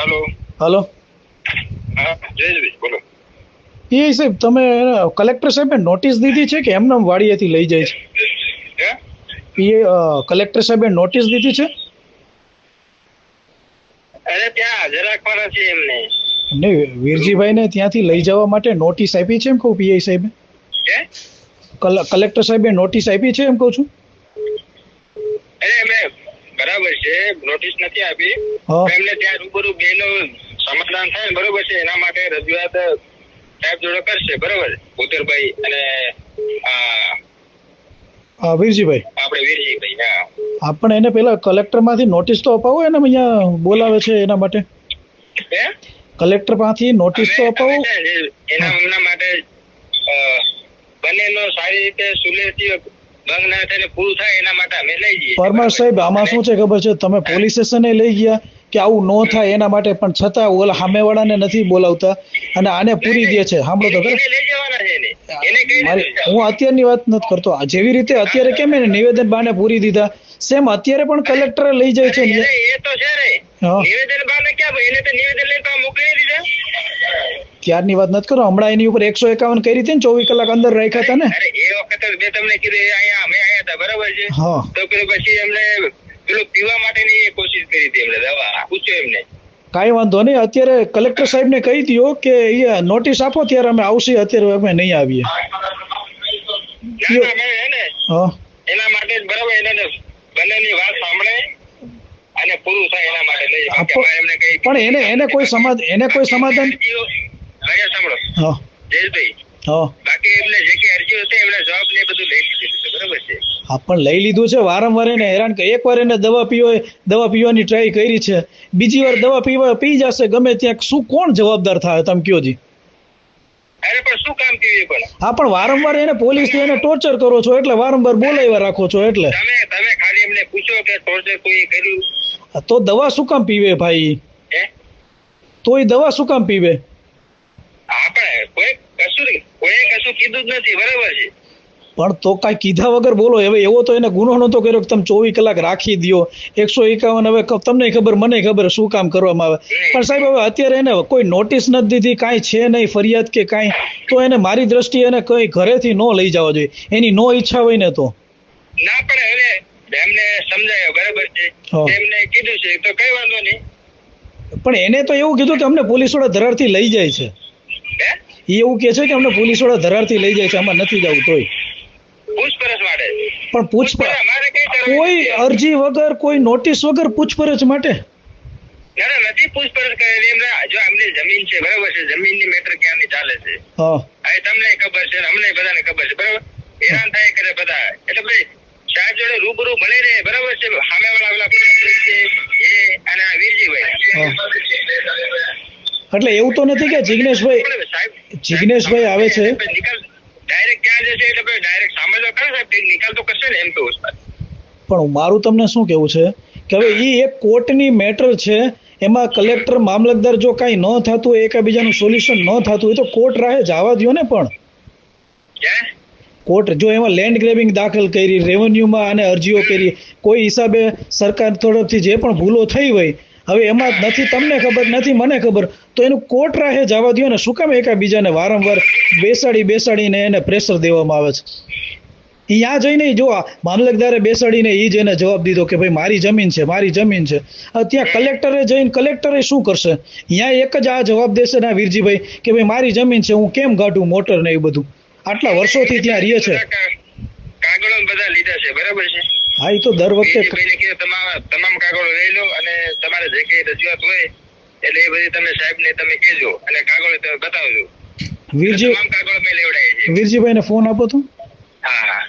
હાલો. Hello. બોલો. એ સાહેબ તમે કલેક્ટર સાહેબે નોટિસ દીધી છે કે એમને વાડીએથી લઈ જાય છે? એ કલેક્ટર સાહેબે નોટિસ દીધી છે? અરે ત્યાં હાજર રાખવાના છે એમને. ને વીરજીભાઈને ત્યાંથી લઈ જવા માટે નોટિસ આપી છે એમ કહું પીઆઈ સાહેબે? કલેક્ટર સાહેબે નોટિસ આપી છે એમ કહું છું? અરે બરાબર છે નોટિસ નથી આપી. એમને ત્યાં રૂબરૂ બેનું સમાધાન થાય ને બરોબર છે એના માટે રજૂઆત સાહેબ જોડે કરશે બરોબર? ઉદરભાઈ અને આ વીરજીભાઈ. આપણે વીરજીભાઈ હા. આપણે પણ એને પેલા કલેક્ટરમાંથી નોટિસ તો અપાવો એને અહીંયા બોલાવે છે એના માટે? કલેક્ટર પાસેથી નોટિસ તો અપાવો. એના હમણાં માટે બંનેનો સારી રીતે સુલેહથી ભંગ ના થાય પૂરું થાય એના માટે અમે લઈ જઈએ પરમાર સાહેબ આમાં શું છે ખબર છે? તમે પોલીસ સ્ટેશને લઈ ગયા કે આવું ન થાય એના માટે પણ છતાં ઓલા સામેવાળાને નથી બોલાવતા અને આને પૂરી દે છે. સાંભળો તો ખરા. હું અત્યારની વાત નથી કરતો. જેવી રીતે અત્યારે કેમ એને નિવેદન બાને પૂરી દીધા? સેમ અત્યારે પણ કલેક્ટરે લઈ જાય છે એ તો છે રે. નિવેદન બાને ક્યાં એને તો નિવેદન લઈને મોકલી દીધા ત્યારની વાત નથી કરો? હમણાં એની ઉપર એકસો એકાવન કરી હતી ને ચોવીસ કલાક અંદર રાખ્યા હતા ને? એ વખત મેં તમને કીધું અહીંયા અમે આયા હતા બરાબર છે? હા. તો પેલું પછી એમને પેલું પીવા માટેની કોશિશ કરી હતી એમને દવા પૂછ્યો એમને. કાંઈ વાંધો નહીં. અત્યારે કલેક્ટર સાહેબને કહી દો કે એ નોટિસ આપો ત્યારે અમે આવશે અત્યારે અમે નહીં આવીએ. એના માટે બરાબર એને બંનેની વાત સાંભળે અને પૂરું થાય એના માટે. લઈ પણ એને એને કોઈ સમાધાન એને કોઈ સમાધાન સાંભળો. હા. જયેશભાઈ હા. બાકી એમને જે કે અરજીઓ હતી એમના જવાબ ને બધું લઈ લીધું છે બરોબર છે? હા પણ લઈ લીધું છે વારંવાર એને હેરાન કરે. એકવાર એને દવા પીવો દવા પીવાની ટ્રાય કરી છે. બીજી વાર દવા પીવા પી જશે ગમે ત્યાં. શું કોણ જવાબદાર થાય તમે કયો જી? અરે પણ શું કામ પીવી પણ? હા પણ વારંવાર એને પોલીસ એને ટોર્ચર કરો છો એટલે વારંવાર બોલાવ્યા રાખો છો એટલે. તમે તમે ખાલી એમને પૂછો કે ટોર્ચર કોઈ કર્યું? તો દવા શું કામ પીવે ભાઈ? હે? તો એ દવા શું કામ પીવે? આપણે કોઈ કશું કોઈ કશું કીધું જ નથી બરાબર છે. પણ તો કાંઈ કીધા વગર બોલો હવે એવો તો એને ગુનો નહોતો કર્યો કે તમે ચોવીસ કલાક રાખી દો એકસો એકાવન હવે તમને ખબર મને ખબર શું કામ કરવામાં આવે. પણ સાહેબ હવે અત્યારે એને કોઈ નોટિસ નથી દીધી કાંઈ છે નહીં ફરિયાદ કે કાંઈ તો એને મારી દ્રષ્ટિએ એને કઈ ઘરેથી ન લઈ જવા જોઈએ. એની નો ઈચ્છા હોય ને તો. ના પણ હવે એમને સમજાયો બરાબર છે. એમને કીધું છે તો કઈ વાંધો નહીં. પણ એને તો એવું કીધું કે અમને પોલીસવાળા ધરારથી લઈ જાય છે. એ એવું કે છે કે અમને પોલીસવાળા ધરારથી લઈ જાય છે આમાં નથી જવું તોય. પણ પૂછપરછ કઈ અરજી વગર કોઈ નોટિસ વગર પૂછપરછ માટે? નથી પૂછપરછ કરેલી. એમને જો અમને જમીન છે બરાબર છે જમીનની મેટર ક્યાંની ચાલે છે? હા. હવે તમને ખબર છે અમને બધાને ખબર છે બરાબર? હેરાન થાય કરે બધા. એટલે ભાઈ સાહેબ જોડે રૂબરૂ મળી રહે બરાબર છે? સામે વાળા પેલા છે એ અને આ વીરજીભાઈ. એટલે એવું તો નથી કે જિગ્નેશભાઈ સાહેબ જિગ્નેશભાઈ આવે છે. ડાયરેક્ટ ક્યાં જશે એટલે ભાઈ ડાયરેક્ટ સામે કરે સાહેબ કંઈક નિકાલ તો કરશે ને એમ તો પણ મારું તમને શું કેવું છે? કે હવે એ એક કોર્ટની મેટર છે એમાં કલેક્ટર મામલતદાર જો કાંઈ ન થતું હોય એકાબીજાનું સોલ્યુશન ન થતું હોય તો કોર્ટ રાહે જવા દ્યો ને પણ. કોર્ટ જો એમાં લેન્ડ ગ્રેબિંગ દાખલ કરી રેવન્યુમાં અને અરજીઓ કરી કોઈ હિસાબે સરકાર તરફથી જે પણ ભૂલો થઈ હોય હવે એમાં નથી, તમને ખબર નથી, મને ખબર. તો એનું કોર્ટ રાહે જવા દો ને, શું કામ એકાબીજાને વારંવાર બેસાડી બેસાડીને એને પ્રેશર દેવામાં આવે છે? ત્યાં જઈને જો મામલતદારે બેસાડીને એ જ એને જવાબ દીધો કે ભાઈ મારી જમીન છે, મારી જમીન છે. ત્યાં કલેક્ટરે જઈને કલેક્ટરે શું કરશે? ત્યાં એક જ આ જવાબ દેશે ને વીરજીભાઈ કે ભાઈ મારી જમીન છે, હું કેમ કાઢું મોટર ને એ બધું? આટલા વર્ષોથી ત્યાં રહીએ છે. કાગળો બધા લીધા છે, બરાબર છે? હા એ તો દર વખતે તમામ તમામ કાગળો લઈ લો અને તમારે જે કઈ રજૂઆત હોય એટલે એ બધી તમે સાહેબને તમે કહેજો અને કાગળો તમે બતાવજો. વીરજી તમામ કાગળો મેં લેવડાય છે વીરજીભાઈને ફોન આપો તો. હા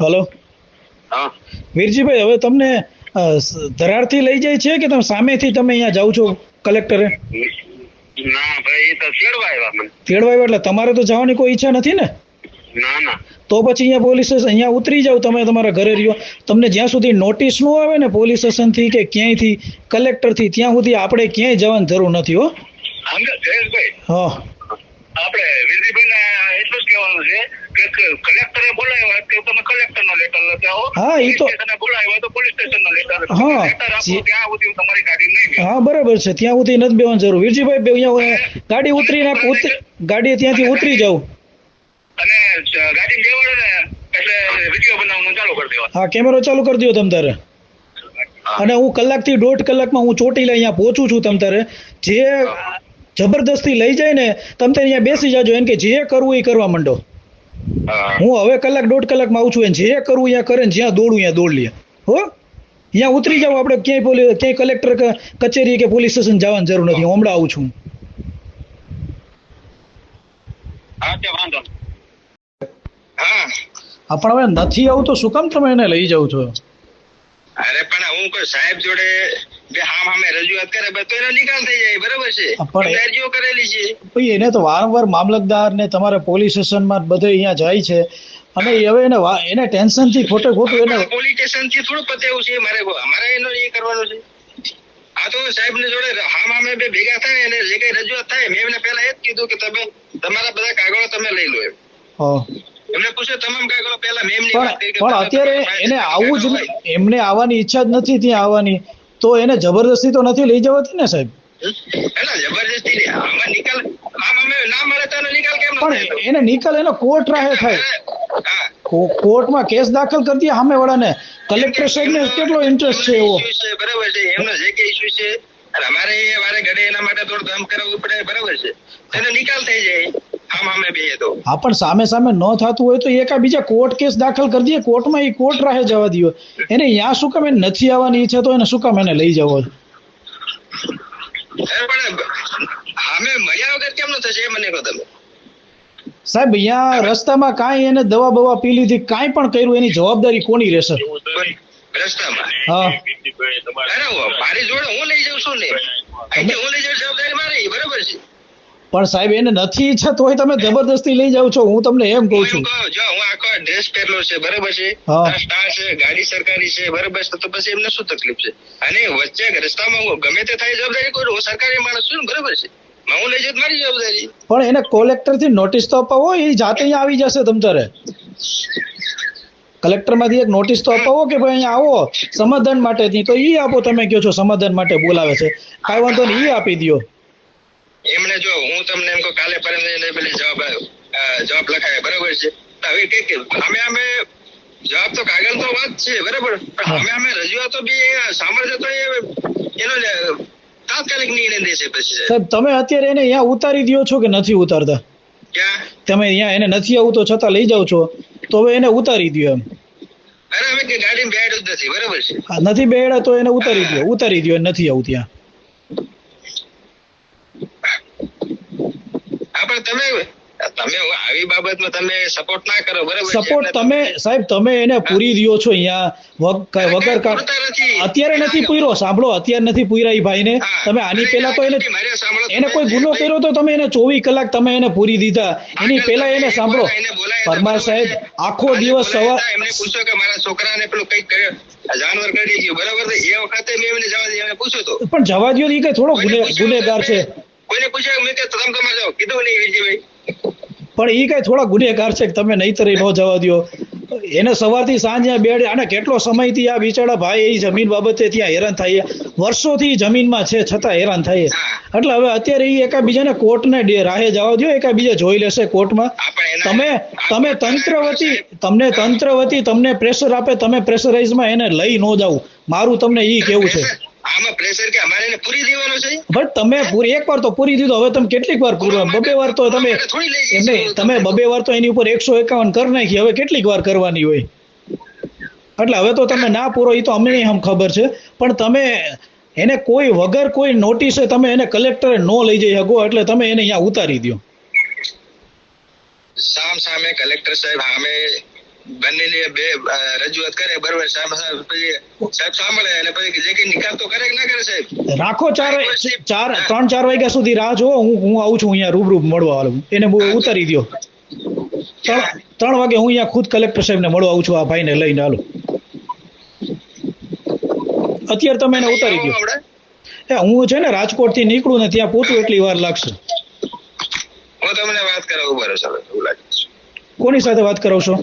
હલો. હા. વીરજીભાઈ હવે તમને ધરારથી લઈ જાય છે કે તમે સામેથી તમે અહીંયા જાઓ છો કલેક્ટરે? ના ભાઈ એ તો છેડવા આવ્યા મને. તેડવા આવ્યા એટલે તમારે તો જવાની કોઈ ઈચ્છા નથી ને? ના ના. તો પછી અહીંયા પોલીસ સ્ટેશન અહીંયા ઉતરી જાવ તમે તમારા ઘરે રહ્યો. તમને જ્યાં સુધી નોટિસ ન આવે ને પોલીસ સ્ટેશનથી કે ક્યાંયથી કલેક્ટરથી ત્યાં સુધી આપણે ક્યાંય જવાની જરૂર નથી હો. હા. આપણે વિરજીભાઈને એટલું જ કહેવાનું છે કે કલેક્ટરે બોલાવ્યા કે તમે હા, એ તો- હા, હું બરાબર છે. ત્યાં સુધી નથી બેવાની જરૂર. વીરજીભાઈ અહીંયા ગાડી ઉતરીને ગાડી ત્યાંથી ઉતરી જાવ અને ગાડી ને એટલે વીડિયો બનાવવાનું ચાલુ કરી દેવા હા કેમેરો ચાલુ કરી દો તમ તારે. અને હું કલાકથી દોઢ કલાકમાં હું ચોટીલા અહીંયા પહોંચું છું તમ તારે. જે જબરદસ્તી લઈ જાય ને તમ અહીંયા બેસી જાજો. એમ કે જે કરવું એ કરવા માંડો. હા. હવે કલાક દોઢ કલાકમાં આવું છું જે કરવું અહીંયા કરે જ્યાં દોડું ત્યાં દોડ લે. હો? ત્યાં ઉતરી જાવ આપણે ક્યાંય પોલીસ ક્યાંય કલેક્ટર કચેરી કે પોલીસ સ્ટેશન જવાની જરૂર નથી. હું હમણાં આવું છું. પણ હવે નથી આવું તો શું કામ તમે એને લઈ જાવ છો? અરે પણ હું કોઈ સાહેબ જોડે એનો તો વારંવાર મામલતદાર ને તમારે પોલીસ સ્ટેશનમાં બધે અહીંયા જાય છે. અને હવે એને એને ટેન્શનથી ખોટે ખોટું એને પોલીસ સ્ટેશનથી થોડું પતે એવું છે મારે મારે એનો એ કરવાનો છે. આ તો સાહેબ ને જોડે હામ હામે બે ભેગા થાય અને જે કઈ રજૂઆત થાય મેં એમને પહેલા એ જ કીધું કે તમે તમારા બધા કાગળો તમે લઈ લો એમ. એમને પૂછે તમામ કાગળો પહેલા મેં એમની પણ અત્યારે એને આવું જ એમને આવવાની ઈચ્છા જ નથી ત્યાં આવવાની. તો એને જબરદસ્તી તો નથી લઈ જવાતી ને સાહેબ? ના ન? પણ એને નિકાલ એનો કોર્ટ રાહે થાય. કોર્ટમાં કેસ દાખલ કરતી સામે વાળાને કલેક્ટર સાહેબને કેટલો ઇન્ટરેસ્ટ છે એવો? બરાબર છે. એમનો જે કે ઇસ્યુ છે અમારે એ વારે ઘડે એના માટે થોડું કામ કરાવવું પડે બરાબર છે? એનો નિકાલ થઈ જાય. આમ અમે બે તો. હા પણ સામે સામે ન થતું હોય તો એકા બીજા કોર્ટ કેસ દાખલ કરી દઈએ. કોર્ટમાં એ કોર્ટ રાહે જવા દો એને ત્યાં શું કામ? એને નથી આવવાની ઈચ્છા તો એને શું કામ એને લઈ જવો? પણ અમે મળ્યા વગર કેમ ન થશે મને કહો તમે? સાહેબ અહીંયા રસ્તામાં કાંઈ એને દવા બવા પી લીધી કાંઈ પણ કર્યું એની જવાબદારી કોની રહેશે? રસ્તામાં. હું- મારી જોડે હું લઈ જાઉં છું ને? હું લઈ જાઉં જવાબદારી મારી બરાબર છે? પણ સાહેબ એને નથી ઈચ્છા તોય તમે જબરદસ્તી લઈ જાઓ છો હું તમને એમ કહું છું. જો હું આખો ડ્રેસ પહેરલો છે બરાબર છે? સ્ટાર છે ગાડી સરકારી છે બરાબર છે તો પછી એમને શું તકલીફ છે? અને વચ્ચે રસ્તામાં હું ગમે તે થાય જવાબદારી કોઈ હું સરકારી માણસ છું બરાબર છે? હું લઈ જત મારી જવાબદારી. પણ એને કોલેક્ટરથી નોટિસ તો અપાવો એ જાતે અહીંયા આવી જશે તમ તારે. કલેક્ટરમાંથી એક નોટિસ તો અપાવો કે ભાઈ અહીંયા આવો સમાધાન માટે ની તો ઈ આપો તમે કહો છો સમાધાન માટે બોલાવે છે. કાંઈ વાંધો નહીં ઈ આપી દો એમને જો હું તમને એમ કહું કાલે પરમ જવાબ જવાબ લખાય બરાબર છે? હવે કે અમે અમે જવાબ તો કાગળ તો વાત છે બરાબર? પણ અમે અમે રજૂઆતો બી એ સામર્થ્ય તો એનો તાત્કાલિક નિર્ણય દેશે પછી સાહેબ. તમે અત્યારે એને અહીંયા ઉતારી દ્યો છો કે નથી ઉતારતા? તમે અહીંયા એને નથી આવું તો છતાં લઈ જાઓ છો. તો હવે એને ઉતારી દ્યો એમ. બરાબર કે ગાડી બેડ જ નથી બરાબર છે. આ નથી બેડ તો એને ઉતારી દો ઉતારી દો નથી આવું ત્યાં હા પણ તમે તમે આવી બાબતમાં તમે સપોર્ટ ના કરો બરાબર સપોર્ટ તમે સાહેબ તમે એને પૂરી દ્યો છો અહીંયા. વગર. અત્યારે નથી પૂર્યો સાંભળો અત્યારે નથી પૂર્યા એ ભાઈને. તમે આની પહેલા તો એને એને કોઈ ગુનો કર્યો તો તમે એને ચોવીસ કલાક તમે એને પૂરી દીધા. એની પહેલા એને સાંભળો. પરમાર સાહેબ આખો દિવસ સવાર એમને પૂછો કે મારા છોકરાને પેલું કંઈક કર્યો. જાનવર કરી ગયું બરાબર એ વખતે મેં એમને જવા દે એમને પૂછ્યું તો પણ જવા દ્યો ઈ કઈ થોડો ગુનેગાર છે. કોઈને પૂછ્યું મેં કે તમે તમારે જાઓ. કીધું નહીં વિજયભાઈ પણ એ કઈ થોડા ગુનેગાર છે કે તમે નહીતર ન જવા દો એને સવારથી સાંજે બેડ અને કેટલો સમયથી આ બિચારા ભાઈ એ જમીન બાબતે ત્યાં હેરાન થાય વર્ષોથી જમીનમાં છે છતાં હેરાન થાય એટલે હવે અત્યારે એ એકાબીજાને કોર્ટને રાહે જવા દો એકાબીજા જોઈ લેશે કોર્ટમાં. તમે તમે તંત્ર વતી તમને તંત્ર વતી તમને પ્રેશર આપે તમે પ્રેશરાઇઝમાં એને લઈ ન જાવ મારું તમને ઈ કેવું છે? આમાં પ્રેશર કે અમારે પૂરી દેવાનો છે? બટ તમે પૂરી એક વાર તો પૂરી દીધો. હવે તમે કેટલીક વાર પૂરો? બબે વાર તો તમે થોડી લઈ એમ જઈશું. નહીં તમે બબે વાર તો એની ઉપર એકસો એકાવન કરી નાખી. હવે કેટલીક વાર કરવાની હોય? એટલે હવે તો તમે ના પૂરો એ તો અમને હમ ખબર છે. પણ તમે એને કોઈ વગર કોઈ નોટિસે તમે એને કલેક્ટરે નો લઈ જઈ શકો એટલે તમે એને અહીંયા ઉતારી દો સામ સામે કલેક્ટર સાહેબ સામે બંનેની બે રજૂઆત કરે બરોબર સાહેબ સાંભળે અને પછી જે કઈ નિકાલ તો કરે કે ના કરે સાહેબ? રાખો ચાર ચાર ત્રણ ચાર વાગ્યા સુધી રાહ જુઓ હું હું આવું છું અહીંયા રૂબરૂ મળવા વાળું એને ઉતારી દો ત્રણ ત્રણ વાગે હું અહીંયા ખુદ કલેક્ટર સાહેબને મળવા આવું છું આ ભાઈને લઈને હાલો. અત્યારે તમે એને ઉતારી દો એ હું છે ને રાજકોટથી નીકળું ને ત્યાં પહોંચું એટલી વાર લાગશે. હું તમને વાત કરાવું લાગે કોની સાથે વાત કરાવશો